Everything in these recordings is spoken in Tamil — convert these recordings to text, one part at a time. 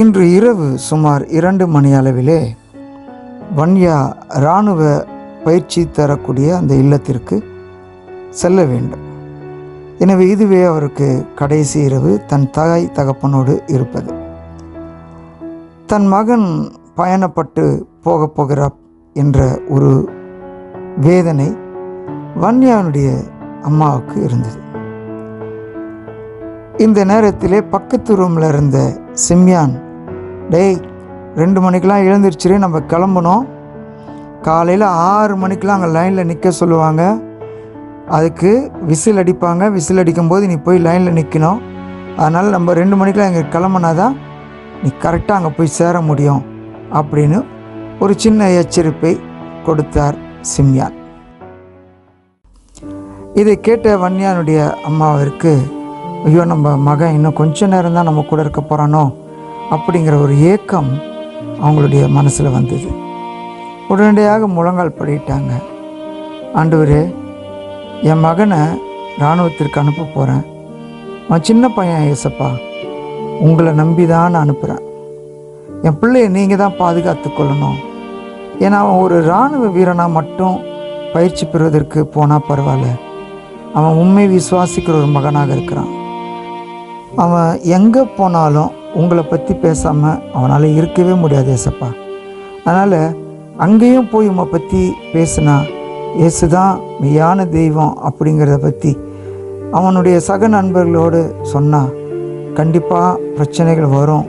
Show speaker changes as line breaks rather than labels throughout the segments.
இன்று இரவு சுமார் இரண்டு மணி அளவிலே வன்யா இராணுவ பயிற்சி தரக்கூடிய அந்த இல்லத்திற்கு செல்ல வேண்டும். எனவே இதுவே அவருக்கு கடைசி இரவு தன் தாய் தகப்பனோடு இருப்பது. தன் மகன் பயணப்பட்டு போகப் போகிறார் என்ற ஒரு வேதனை வன்யாவுடைய அம்மாவுக்கு இருந்தது. இந்த நேரத்திலே பக்கத்து ரூமில் இருந்த சிம்யான் டேய் ரெண்டு மணிக்கெலாம் எழுந்திரிச்சிரு நம்ம கிளம்பணும். காலையில் ஆறு மணிக்கெலாம் அங்கே லைனில் நிற்க சொல்லுவாங்க. அதுக்கு விசில் அடிப்பாங்க. விசில் அடிக்கும்போது நீ போய் லைனில் நிற்கணும் அதனால் நம்ம ரெண்டு மணிக்கெலாம் இங்கே கிளம்புனா தான் நீ கரெக்டாக அங்கே போய் சேர முடியும் அப்படின்னு ஒரு சின்ன எச்சரிப்பை கொடுத்தார் சிம்யான். இதை கேட்ட வன்யானுடைய அம்மாவிற்கு ஐயோ நம்ம மகன் இன்னும் கொஞ்ச நேரம் தான் நம்ம கூட இருக்க போகிறானோ அப்படிங்கிற ஒரு ஏக்கம் அவங்களுடைய மனசில் வந்தது. உடனடியாக முழங்கால் படிட்டாங்க. ஆண்டவரே என் மகனை இராணுவத்திற்கு அனுப்ப போகிறேன் அவன் சின்ன பையன் ஏசப்பா உங்களை நம்பி தான் நான் அனுப்புகிறேன் என் பிள்ளையை நீங்கள் தான் பாதுகாத்து கொள்ளணும். ஏன்னா அவன் ஒரு இராணுவ வீரனாக மட்டும் பயிற்சி பெறுவதற்கு போனால் பரவாயில்ல. அவன் உண்மை விசுவாசிக்கிற ஒரு மகனாக இருக்கிறான். அவன் எங்கே போனாலும் உங்களை பற்றி பேசாமல் அவனால் இருக்கவே முடியாது ஏசப்பா. அதனால் அங்கேயும் போய் உம்மை பற்றி பேசுனா இயேசு தான் மெய்யான தெய்வம் அப்படிங்கிறத பற்றி அவனுடைய சக நண்பர்களோடு சொன்னால் கண்டிப்பாக பிரச்சனைகள் வரும்.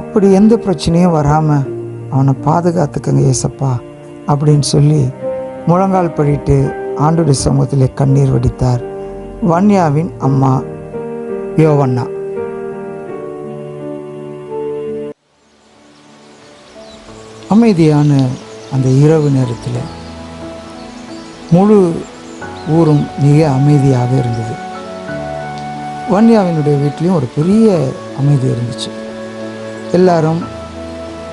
அப்படி எந்த பிரச்சனையும் வராமல் அவனை பாதுகாத்துக்கங்க ஏசப்பா அப்படின்னு சொல்லி முழங்கால் படிட்டு ஆண்டுடைய சமூகத்திலே கண்ணீர் வடித்தார். வன்யாவின் அம்மா யோவண்ணா அமைதியான அந்த இரவு நேரத்தில் முழு ஊரும் மிக அமைதியாக இருந்தது. வன்யாவினுடைய வீட்லேயும் ஒரு பெரிய அமைதி இருந்துச்சு. எல்லாரும்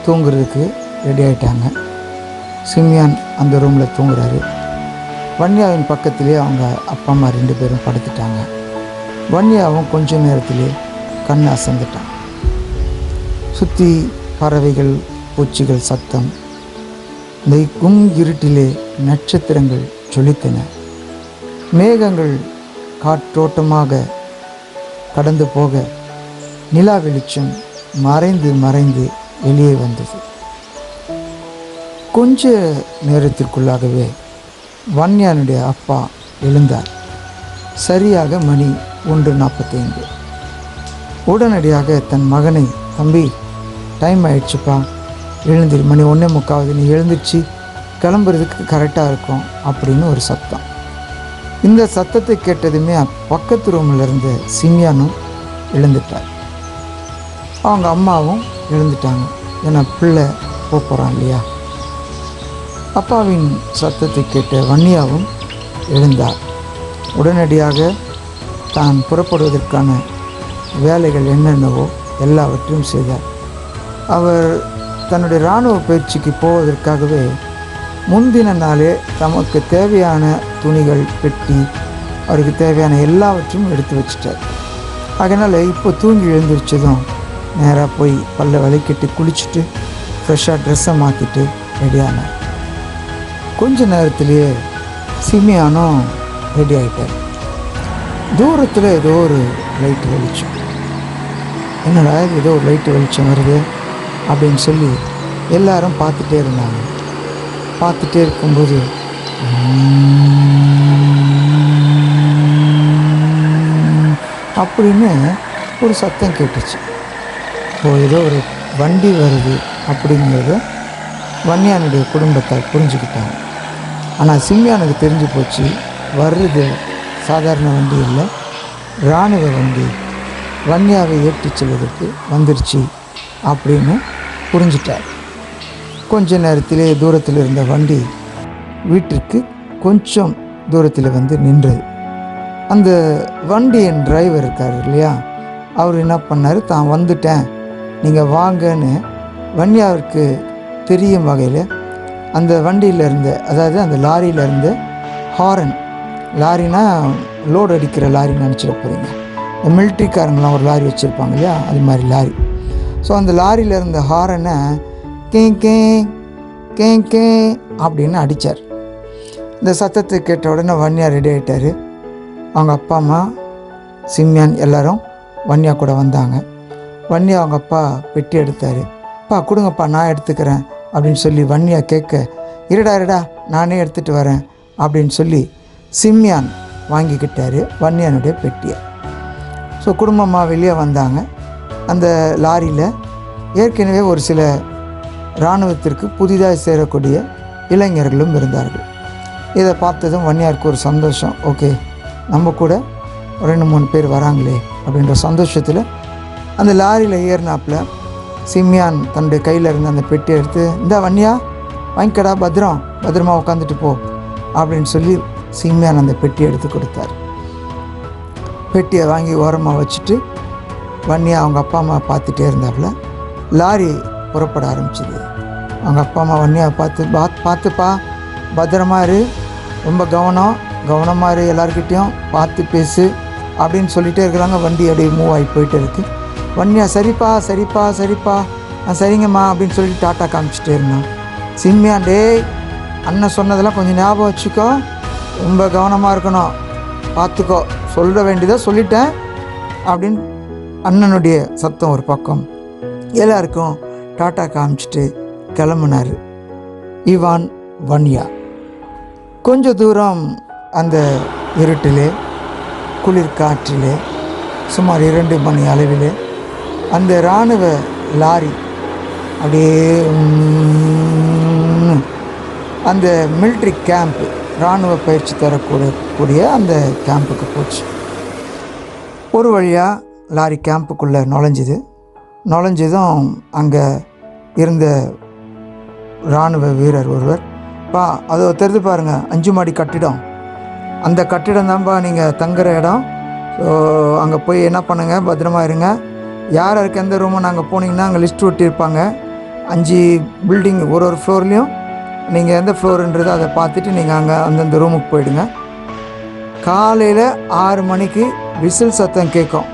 தூங்குறதுக்கு ரெடி ஆகிட்டாங்க சிம்யான் அந்த ரூமில் தூங்குறாரு. வன்யாவின் பக்கத்திலே அவங்க அப்பா அம்மா ரெண்டு பேரும் படுத்துட்டாங்க. வன்யாவும் கொஞ்ச நேரத்திலே கண் அசந்துட்டான். சுற்றி பறவைகள் பூச்சிகள் சத்தம். இந்த கும் இருட்டிலே நட்சத்திரங்கள் ஜொலித்தன. மேகங்கள் காற்றோட்டமாக கடந்து போக நிலா வெளிச்சம் மறைந்து மறைந்து வெளியே வந்தது. கொஞ்ச நேரத்திற்குள்ளாகவே வன்யானுடைய அப்பா எழுந்தார். சரியாக மணி ஒன்று நாற்பத்தைந்து. உடனடியாக தன் மகனை தம்பி டைம் ஆயிடுச்சுப்பா. எழுந்திரு மணி ஒன்றே முக்காவது. நீ எழுந்திருச்சு கிளம்புறதுக்கு கரெக்டாக இருக்கும் அப்படின்னு ஒரு சத்தம். இந்த சத்தத்தை கேட்டதுமே பக்கத்து ரூமில் இருந்த சிமியானும் எழுந்துட்டார். அவங்க அம்மாவும் எழுந்துட்டாங்க. ஏன்னா பிள்ளை போகிறான் இல்லையா? அப்பாவின் சத்தத்தை கேட்ட வன்னியாவும் எழுந்தார். உடனடியாக தான் புறப்படுவதற்கான வேலைகள் என்னென்னவோ எல்லாவற்றையும் செய்தார். அவர் தன்னுடைய இராணுவ பயிற்சிக்கு போவதற்காகவே முன்தின நாளே தமக்கு தேவையான துணிகள் பெட்டி அவருக்கு தேவையான எல்லாவற்றையும் எடுத்து வச்சிட்டார். அதனால் இப்போ தூங்கி எழுந்திரிச்சதும் நேராக போய் பல்ல விளக்கிட்டு குளிச்சுட்டு ஃப்ரெஷ்ஷாக ட்ரெஸ்ஸை மாற்றிட்டு ரெடியானார் கொஞ்ச நேரத்திலேயே சிமியானும் ரெடி ஆகிட்டார் தூரத்தில் ஏதோ ஒரு லைட் வெளிச்சம். என்னடா இது? ஏதோ ஒரு லைட்டு வெளிச்சம் வருது அப்படின்னு சொல்லி எல்லாரும் பார்த்துட்டே இருந்தாங்க. பார்த்துட்டே இருக்கும்போது அப்படின்னு ஒரு சத்தம் கேட்டுச்சு. ஓ ஏதோ ஒரு வண்டி வருது அப்படிங்கிறத வன்னியானுடைய குடும்பத்தார் புரிஞ்சுக்கிட்டாங்க. ஆனால் சிம்யானுக்கு தெரிஞ்சு போச்சு வருது. சாதாரண வண்டி இல்லை. இராணுவ வண்டி வன்னியாவை ஏற்றி செல்வதற்கு வந்துருச்சு அப்படின்னு புரிஞ்சிட்டார். கொஞ்ச நேரத்திலே தூரத்தில் இருந்த வண்டி வீட்டிற்கு கொஞ்சம் தூரத்தில் வந்து நின்றது. அந்த வண்டியின் டிரைவர் இருக்கார் இல்லையா? அவர் என்ன பண்ணார்? தான் வந்துட்டேன். நீங்கள் வாங்கன்னு வன்யாவிற்கு தெரியும் வகையில் அந்த வண்டியில் இருந்த அதாவது அந்த லாரியில் இருந்த ஹாரன் லாரினா லோடு அடிக்கிற லாரின்னு நினச்சிட போகிறீங்க இந்த மிலிட்ரிக்காரங்களாம் ஒரு லாரி வச்சுருப்பாங்க இல்லையா? அது மாதிரி லாரி. ஸோ அந்த லாரியில் இருந்த ஹாரனை கே கே கே கே அப்படின்னு அடித்தார் இந்த சத்தத்தை கேட்ட உடனே வன்யா ரெடி ஆகிட்டார் அவங்க அப்பா அம்மா சிம்யான் எல்லாரும் வன்யா கூட வந்தாங்க. வன்யா அவங்க அப்பா பெட்டி எடுத்தார். அப்பா கொடுங்கப்பா நான் எடுத்துக்கிறேன் அப்படின்னு சொல்லி வன்யா கேட்க இருடா இருடா நானே எடுத்துகிட்டு வரேன் அப்படின்னு சொல்லி சிம்யான் வாங்கிக்கிட்டார் வன்னியானுடைய பெட்டியை. ஸோ குடும்பமாக வெளியே வந்தாங்க. அந்த லாரியில் ஏற்கனவே ஒரு சில இராணுவத்திற்கு புதிதாக சேரக்கூடிய இளைஞர்களும் இருந்தார்கள். இதை பார்த்ததும் வன்னியாருக்கு ஒரு சந்தோஷம். ஓகே நம்ம கூட ரெண்டு மூணு பேர் வராங்களே அப்படின்ற சந்தோஷத்தில் அந்த லாரியில் ஏறினாப்புல சிம்யான் தன்னுடைய கையில் இருந்த அந்த பெட்டியை எடுத்து இந்த வன்னியா வாங்கிக்கடா பத்திரம் பத்திரமா உட்காந்துட்டு போ அப்படின்னு சொல்லி சிம்யான் அந்த பெட்டியை எடுத்து கொடுத்தார். பெட்டியை வாங்கி ஓரமாக வச்சுட்டு வன்னியை அவங்க அப்பா அம்மா பார்த்துட்டே இருந்தாப்புல லாரி புறப்பட ஆரம்பிச்சிது. அவங்க அப்பா அம்மா வன்னியாக பார்த்து பாத் பார்த்துப்பா பத்திரமா இரு ரொம்ப கவனம் கவனமாக இரு எல்லாருக்கிட்டேயும் பார்த்து பேசு அப்படின்னு சொல்லிகிட்டே இருக்கிறாங்க. வண்டி அப்படியே மூவ் ஆகி போயிட்டு இருக்கு. வன்னியா சரிப்பா சரிப்பா சரிப்பா ஆ சரிங்கம்மா அப்படின்னு சொல்லிட்டு டாட்டா காமிச்சிட்டே இருந்தான். சிம்மியா டேய் அண்ணன் சொன்னதெல்லாம் கொஞ்சம் ஞாபகம் வச்சுக்கோ ரொம்ப கவனமாக இருக்கணும். பார்த்துக்கோ சொல்ல வேண்டியதை சொல்லிட்டேன். அப்படின்னு அண்ணனுடைய சத்தம் ஒரு பக்கம். எல்லாருக்கும் டாட்டா காமிச்சிட்டு கிளம்புனார். இவான் வன்யா. கொஞ்ச தூரம் அந்த இருட்டிலே குளிர் காற்றிலே சுமார் இரண்டு மணி அளவிலே அந்த இராணுவ லாரி அப்படியே அந்த மிலிட்ரி கேம்ப் இராணுவ பயிற்சி தரக்கூடிய கூடிய அந்த கேம்புக்கு போச்சு. ஒரு வழியாக லாரி கேம்புக்குள்ளே நுழைஞ்சிது. நுழைஞ்சதும் அங்கே இருந்த இராணுவ வீரர் ஒருவர் பா அது தெரிந்து பாருங்கள் அஞ்சு மாடி கட்டிடம். அந்த கட்டிடம் தான்ப்பா நீங்கள் தங்குற இடம். ஸோ அங்கே போய் என்ன பண்ணுங்கள் பத்திரமா இருங்க. யார் யாருக்கு எந்த ரூமும் நாங்கள் போனீங்கன்னா அங்கே லிஸ்ட் ஒட்டியிருப்பாங்க. அஞ்சு பில்டிங் ஒரு ஒரு ஃப்ளோர்லேயும் நீங்கள் எந்த ஃப்ளோருன்றதை அதை பார்த்துட்டு நீங்கள் அங்கே அந்தந்த ரூமுக்கு போயிடுங்க. காலையில் ஆறு மணிக்கு விசில் சத்தம் கேட்கும்.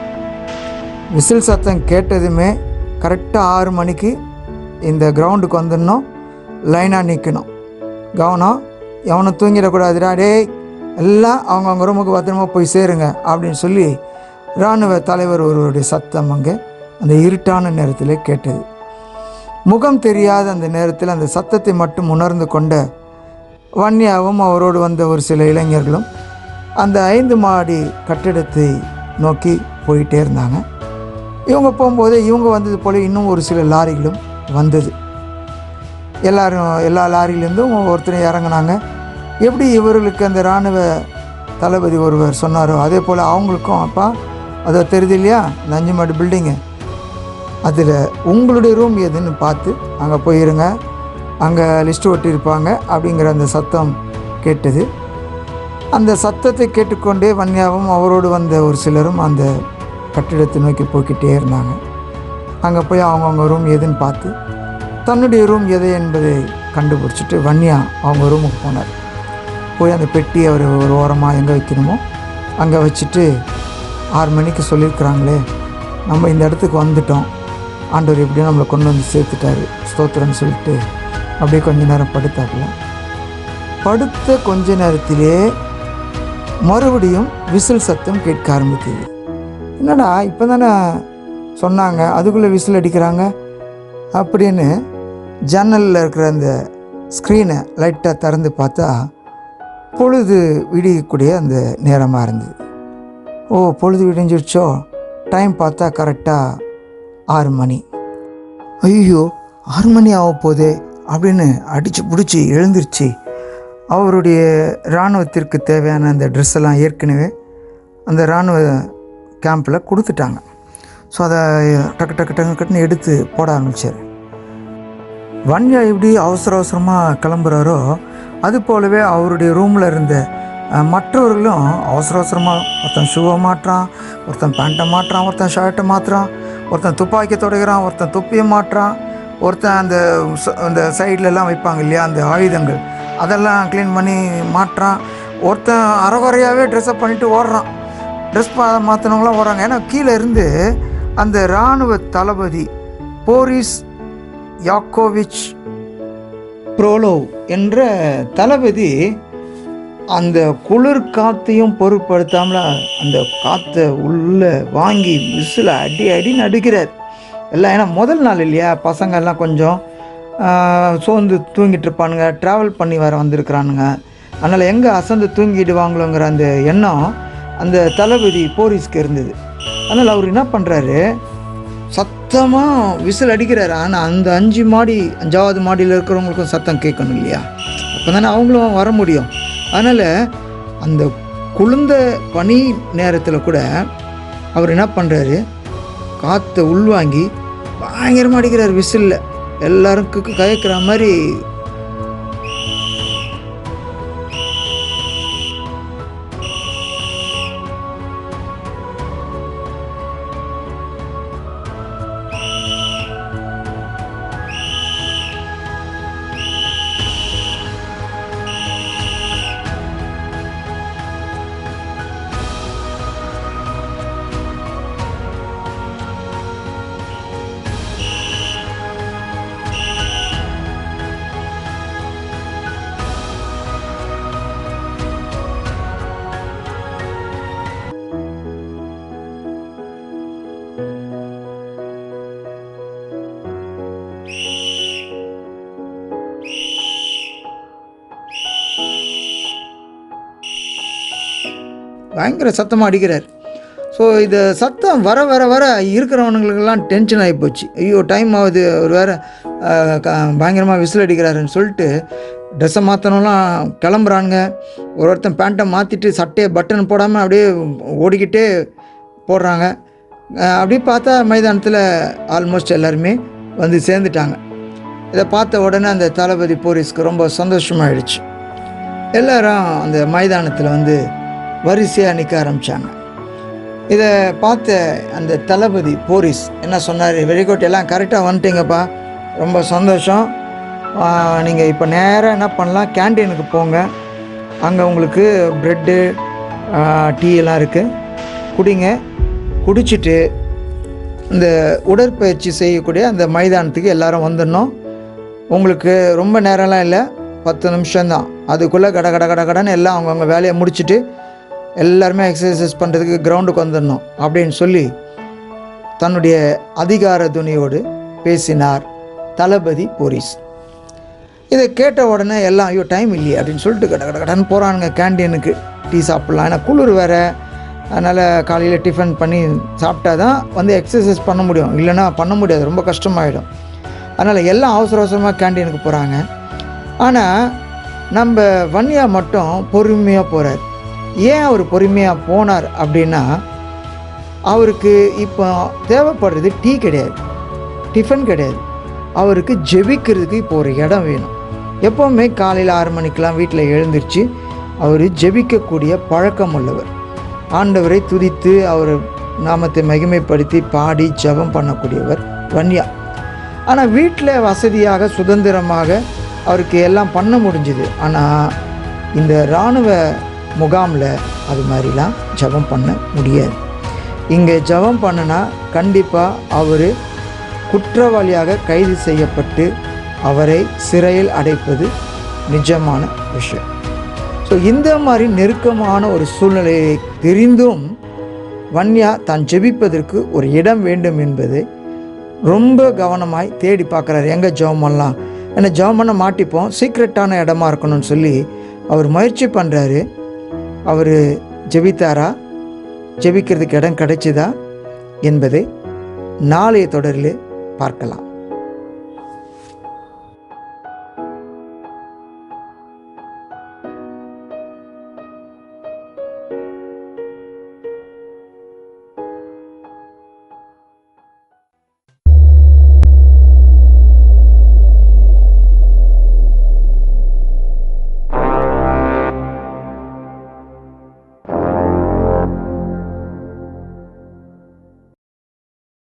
விசில் சத்தம் கேட்டதுமே கரெக்டாக ஆறு மணிக்கு இந்த கிரவுண்டுக்கு வந்துடணும். லைனாக நிற்கணும் கவனம் எவனும் தூங்கிடக்கூடாதுடா டேய் எல்லாம் அவங்கவுங்க ரூமுக்கு பத்திரமா போய் சேருங்க அப்படின்னு சொல்லி இராணுவ தலைவர் ஒருவருடைய சத்தம் அங்கே அந்த இருட்டான நேரத்தில் கேட்டது. முகம் தெரியாத அந்த நேரத்தில் அந்த சத்தத்தை மட்டும் உணர்ந்து கொண்ட வன்னியாவும் அவரோடு வந்த ஒரு சில இளைஞர்களும் அந்த ஐந்து மாடி கட்டிடத்தை நோக்கி போயிட்டே இருந்தாங்க. இவங்க போகும்போது இவங்க வந்தது போல இன்னும் ஒரு சில லாரிகளும் வந்தது. எல்லாரும் எல்லா லாரியிலேருந்தும் ஒருத்தரும் இறங்குனாங்க. எப்படி இவர்களுக்கு அந்த இராணுவ தளபதி ஒருவர் சொன்னாரோ அதே போல் அவங்களுக்கும் அப்பா அதை தெரியுது இல்லையா? இந்த அஞ்சு மாடி பில்டிங்கு. அதில் உங்களுடைய ரூம் எதுன்னு பார்த்து அங்கே போயிருங்க. அங்கே லிஸ்ட்டு ஒட்டியிருப்பாங்க அப்படிங்கிற அந்த சத்தம் கேட்டது. அந்த சத்தத்தை கேட்டுக்கொண்டே வன்யாவும் அவரோடு வந்த ஒரு சிலரும் அந்த கட்டிடத்தை நோக்கி போய்கிட்டே இருந்தாங்க. அங்கே போய் அவங்கவுங்க ரூம் எதுன்னு பார்த்து தன்னுடைய ரூம் எது என்பதை கண்டுபிடிச்சிட்டு வன்யா அவங்க ரூமுக்கு போனார். போய் அந்த பெட்டி அவர் ஒரு ஓரமாக எங்கே வைக்கணுமோ அங்கே வச்சுட்டு ஆறு மணிக்கு சொல்லியிருக்கிறாங்களே நம்ம இந்த இடத்துக்கு வந்துட்டோம். ஆண்டவர் எப்படியும் நம்மளை கொண்டு வந்து சேர்த்துட்டாரு. ஸ்தோத்திரம்னு சொல்லிட்டு அப்படியே கொஞ்ச நேரம் படுத்தாப்புல. படுத்த கொஞ்ச நேரத்திலே மறுபடியும் விசில் சத்தம் கேட்க ஆரம்பித்தது என்னடா இப்போ தானே சொன்னாங்க அதுக்குள்ளே விசில் அடிக்கிறாங்க அப்படின்னு ஜன்னலில் இருக்கிற அந்த ஸ்க்ரீனை லைட்டாக திறந்து பார்த்தா பொழுது விடியக்கூடிய அந்த நேரமாக இருந்தது. ஓ பொழுது விடிஞ்சிருச்சோ? டைம் பார்த்தா கரெக்டாக ஆறு மணி. ஐயோ ஆறு மணி ஆக போதே அப்படின்னு அடித்து பிடிச்சி எழுந்திருச்சு. அவருடைய இராணுவத்திற்கு தேவையான அந்த ட்ரெஸ் எல்லாம் ஏற்கனவே அந்த இராணுவ கேம்பில் கொடுத்துட்டாங்க. ஸோ அதை டக்கு டக்கு டக்கு டக்குன்னு எடுத்து போட ஆரம்பித்தார் வன்யா எப்படி அவசர அவசரமாக கிளம்புறாரோ அது போலவே அவருடைய ரூமில் இருந்த மற்றவர்களும் அவசர அவசரமாக ஒருத்தன் ஷூவை மாட்டுறான் ஒருத்தன் பேண்ட்டை மாட்டுறான் ஒருத்தன் ஷர்ட்டை மாற்றுறான் ஒருத்தன் துப்பாக்கி தொடகிறான் ஒருத்தன் துப்பியை மாட்டுறான் ஒருத்தன் அந்த ச- அந்த சைட்லலாம் வைப்பாங்க இல்லையா அந்த ஆயுதங்கள். அதெல்லாம் க்ளீன் பண்ணி மாட்டுறான். ஒருத்தன் அறகுறையாகவே ட்ரெஸ்அப் பண்ணிட்டு ஓடுறான். ட்ரெஸ் மாற்றினவங்களாம் ஓடுறாங்க. ஏன்னா கீழே இருந்து அந்த இராணுவ தளபதி போரிஸ் யாக்கோவிச் ப்ரோலோவ் என்ற தளபதி அந்த குளிர் காத்தையும் பொருட்படுத்தாமல் அந்த காற்றை உள்ளே வாங்கி விசில் அடி அடி நடுக்கிறார் எல்லாம் ஏன்னா முதல் நாள் இல்லையா? பசங்கள்லாம் கொஞ்சம் சோர்ந்து தூங்கிட்டு இருப்பானுங்க. ட்ராவல் பண்ணி வர வந்திருக்கிறானுங்க. அதனால் எங்கே அசந்து தூங்கிடுவாங்களோங்கிற அந்த எண்ணம் அந்த தளபதி போலீஸ்க்கு இருந்தது. அதனால் அவர் என்ன பண்ணுறாரு சத்தமாக விசில் அடிக்கிறார். ஆனால் அந்த அஞ்சு மாடி அஞ்சாவது மாடியில் இருக்கிறவங்களுக்கும் சத்தம் கேட்கணும் இல்லையா? அப்போ தானே அவங்களும் வர முடியும். அதனால் அந்த குளிர்ந்த பனி நேரத்தில் கூட அவர் என்ன பண்ணுறாரு காற்றை உள்வாங்கி பயங்கரமாக அடிக்கிறார் விசிலில் எல்லாருக்கும் கயக்கிற மாதிரி பயங்கர சத்தமாக அடிக்கிறார். ஸோ இது சத்தம் வர வர வர இருக்கிறவனுங்களுக்கெல்லாம் டென்ஷன் ஆகி போச்சு. ஐயோ டைம் ஆகுது அவர் வேறு பயங்கரமாக விசில் அடிக்கிறாருன்னு சொல்லிட்டு ட்ரெஸ்ஸை மாற்றணும்லாம் கிளம்புறானுங்க. ஒரு ஒருத்தன் பேண்ட்டை மாற்றிட்டு சட்டையை பட்டன் போடாமல் அப்படியே ஓடிக்கிட்டே போடுறாங்க. அப்படியே பார்த்தா மைதானத்தில் ஆல்மோஸ்ட் எல்லாருமே வந்து சேர்ந்துட்டாங்க. இதை பார்த்த உடனே அந்த தளபதி போலீஸ்க்கு ரொம்ப சந்தோஷமாயிடுச்சு. எல்லாரும் அந்த மைதானத்தில் வந்து வரிசையாக நிற்க ஆரம்பித்தாங்க இதை பார்த்த அந்த தளபதி போரிஸ் என்ன சொன்னார்? வெரி எல்லாம் கரெக்டாக வந்துட்டீங்கப்பா. ரொம்ப சந்தோஷம். நீங்கள் இப்போ நேராக என்ன பண்ணலாம்? கேண்டீனுக்கு போங்க. அங்கே உங்களுக்கு ப்ரெட்டு டீ எல்லாம் இருக்குது குடிங்க. குடிச்சிட்டு இந்த உடற்பயிற்சி செய்யக்கூடிய அந்த மைதானத்துக்கு எல்லோரும் வந்துடணும். உங்களுக்கு ரொம்ப நேரம்லாம் இல்லை. பத்து நிமிஷம்தான். அதுக்குள்ளே கட கட கட கடன்னு எல்லாம் அவங்கவுங்க வேலையை முடிச்சுட்டு எல்லாருமே எக்ஸசைஸ் பண்ணுறதுக்கு கிரவுண்டுக்கு வந்துடணும் அப்படின்னு சொல்லி தன்னுடைய அதிகார துணியோடு பேசினார் தளபதி போரிஸ். இதை கேட்ட உடனே எல்லாம் ஐயோ டைம் இல்லையே அப்படின்னு சொல்லிட்டு கட கட கடன் போகிறானுங்க கேண்டீனுக்கு டீ சாப்பிட்லாம். ஏன்னா குளிர் வேறு. அதனால் காலையில் டிஃபன் பண்ணி சாப்பிட்டா தான் வந்து எக்ஸசைஸ் பண்ண முடியும். இல்லைன்னா பண்ண முடியாது. ரொம்ப கஷ்டமாயிடும். அதனால் எல்லாம் அவசர அவசரமாக கேண்டீனுக்கு போகிறாங்க ஆனால் நம்ம வன்னியா மட்டும் பொறுமையாக போகிறார் ஏன் அவர் பொறுமையாக போனார் அப்படின்னா அவருக்கு இப்போ தேவைப்படுறது டீ கிடையாது. டிஃபன் கிடையாது. அவருக்கு ஜெபிக்கிறதுக்கு இப்போ ஒரு இடம் வேணும். எப்போவுமே காலையில் ஆறு மணிக்கெலாம் வீட்டில் எழுந்திருச்சு அவர் ஜெபிக்கக்கூடிய பழக்கம் உள்ளவர். ஆண்டவரை துதித்து அவர் நாமத்தை மகிமைப்படுத்தி பாடி ஜெபம் பண்ணக்கூடியவர் வன்யா. ஆனால் வீட்டில் வசதியாக சுதந்திரமாக அவருக்கு எல்லாம் பண்ண முடிஞ்சுது. ஆனால் இந்த இராணுவ முகாமில் அது மாதிரிலாம் ஜெபம் பண்ண முடியாது. இங்கே ஜெபம் பண்ணுனா கண்டிப்பாக அவர் குற்றவாளியாக கைது செய்யப்பட்டு அவரை சிறையில் அடைப்பது நிஜமான விஷயம். ஸோ இந்த மாதிரி நெருக்கமான ஒரு சூழ்நிலையை தெரிந்தும் வன்யா தான் ஜெபிப்பதற்கு ஒரு இடம் வேண்டும் என்பதை ரொம்ப கவனமாய் தேடி பார்க்குறாரு. எங்கே ஜெபம் பண்ணலாம்? ஏன்னா ஜெபம் பண்ண மாட்டிப்போம். சீக்ரெட்டான இடமா இருக்கணும்னு சொல்லி அவர் முயற்சி பண்ணுறாரு அவர் ஜெபித்தாரா? ஜெபிக்கிறதுக்கு இடம் கிடைச்சிதா? என்பதை நாளைய தொடரில் பார்க்கலாம்.